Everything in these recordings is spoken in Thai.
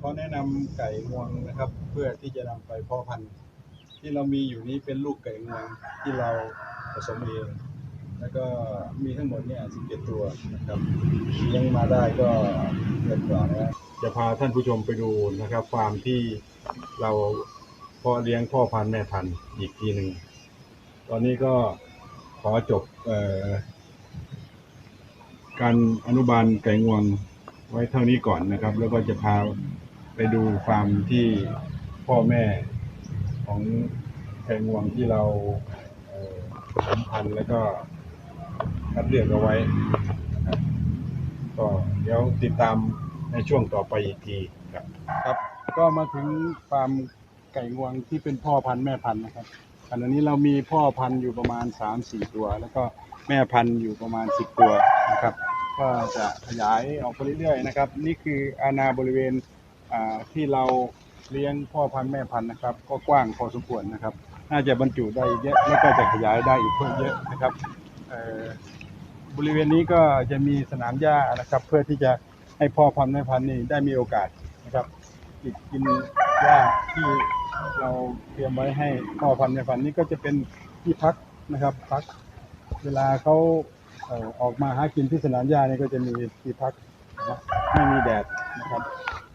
ขอแนะนำไก่งวงนะครับ เพื่อที่จะนำไปเพาะพันธุ์ ที่เรามีอยู่นี้เป็นลูกไก่งวงที่เราผสมเองแล้วก็มีทั้งหมดเนี่ย17ตัวนะครับเลี้ยงมาได้ก็เดือนกว่าแล้ว จะพาท่านผู้ชมไปดูนะครับฟาร์มที่เราเพาะเลี้ยงพ่อพันธุ์แม่พันธุ์อีกทีหนึ่ง ตอนนี้ก็ขอจบเอ่อการอนุบาลไก่งวง ไว้เท่านี้ก่อนนะครับ แล้วก็จะพาไปดูฟาร์มที่พ่อแม่ของไก่งวงที่เราเอ่อผสมพันธุ์แล้วก็คัดเลือกเอาไว้ก็เดี๋ยวติดตามในช่วงต่อไปอีกทีครับ ครับ ก็มาถึงฟาร์มไก่งวงที่เป็นพ่อพันธุ์แม่พันธุ์นะครับขณะนี้เรามีพ่อพันธุ์อยู่ประมาณ 3-4 ตัว แล้วก็แม่พันธุ์อยู่ประมาณ 10 ตัวนะครับ ก็จะขยายออกไปเรื่อยๆนะครับ นี่คืออาณาบริเวณที่เราเลี้ยงพ่อพันธุ์แม่พันธุ์นะครับ ก็กว้างพอสมควรนะครับ น่าจะบรรจุได้เยอะแล้วก็จะขยายได้อีกเพิ่มเยอะนะครับบริเวณนี้ก็จะมีสนามหญ้านะครับ เพื่อที่จะให้พ่อพันธุ์แม่พันธุ์นี่ได้มีโอกาสนะครับกินกินหญ้าที่เราเตรียมไว้ให้พ่อพันธุ์แม่พันธุ์นี่ก็จะเป็นที่พักนะครับ พักเวลาเขา ออกมาหากินที่สนามหญ้านี่ก็จะมีที่พักนะไม่มีแดดนะครับ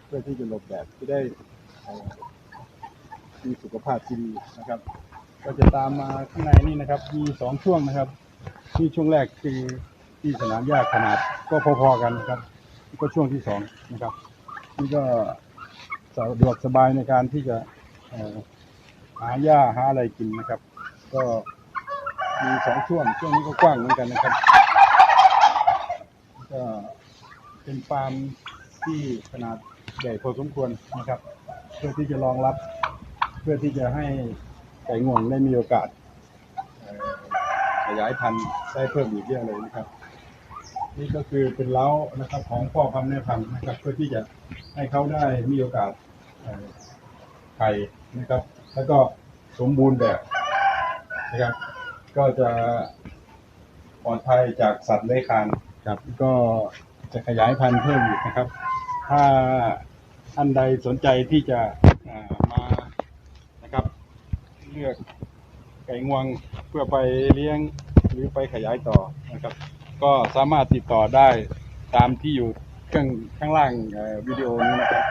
เพื่อที่จะหลบแดดจะได้มีสุขภาพที่ดีนะครับ ก็จะตามมาข้างในนี่นะครับ มีสองช่วงนะครับ ที่ช่วงแรกคือที่สนามหญ้าขนาดก็พอๆกันนะครับ ก็ช่วงที่สองนะครับนี่ก็สะดวกสบายในการที่จะหาหญ้าหาอะไรกินนะครับ ก็ มีสองช่วงช่วงนี้ก็กว้างเหมือนกันนะครับ ก็เป็นฟาร์มที่ขนาดใหญ่พอสมควรนะครับ เพื่อที่จะรองรับ เพื่อที่จะให้ไก่งวงได้มีโอกาสขยายพันธุ์ได้เพิ่มอีกเยอะเลยนะครับนี่ก็คือเป็นเล้านะครับของพ่อพันธุ์แม่พันธุ์นะครับ เพื่อที่จะให้เขาได้มีโอกาสไข่นะครับ แล้วก็สมบูรณ์แบบนะครับ ก็จะปลอดภัยจากสัตว์เลื้อยคลานครับ ก็จะขยายพันธุ์เพิ่มอีกนะครับ ถ้าท่านใดสนใจที่จะอ่ามานะครับ เลือกไก่งวงเพื่อไปเลี้ยงหรือไปขยายต่อนะครับ ก็สามารถติดต่อได้ตามที่อยู่เครื่องข้างล่างเอ่อวิดีโอนี้นะครับ